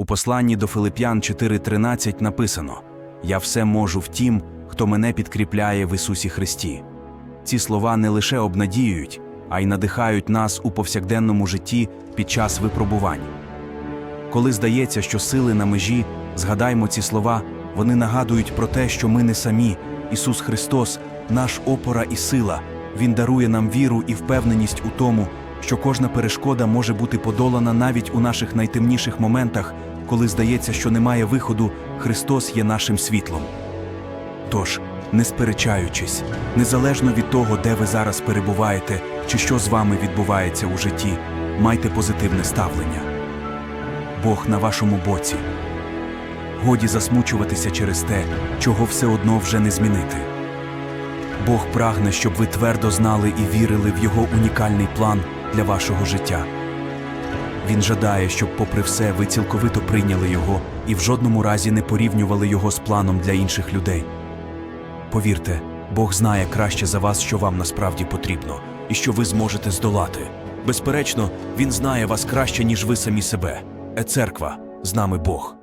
У посланні до Филип'ян 4:13 написано: Я все можу в тім, хто мене підкріпляє в Ісусі Христі. Ці слова не лише обнадіюють, а й надихають нас у повсякденному житті під час випробувань. Коли здається, що сили на межі, згадаймо ці слова, вони нагадують про те, що ми не самі. Ісус Христос, наш опора і сила. Він дарує нам віру і впевненість у тому, що кожна перешкода може бути подолана навіть у наших найтемніших моментах, коли здається, що немає виходу, Христос є нашим світлом. Тож, не сперечаючись, незалежно від того, де ви зараз перебуваєте чи що з вами відбувається у житті, майте позитивне ставлення. Бог на вашому боці. Годі засмучуватися через те, чого все одно вже не змінити. Бог прагне, щоб ви твердо знали і вірили в Його унікальний план для вашого життя. Він жадає, щоб, попри все, ви цілковито прийняли його і в жодному разі не порівнювали його з планом для інших людей. Повірте, Бог знає краще за вас, що вам насправді потрібно, і що ви зможете здолати. Безперечно, Він знає вас краще, ніж ви самі себе. Е церква, з нами Бог.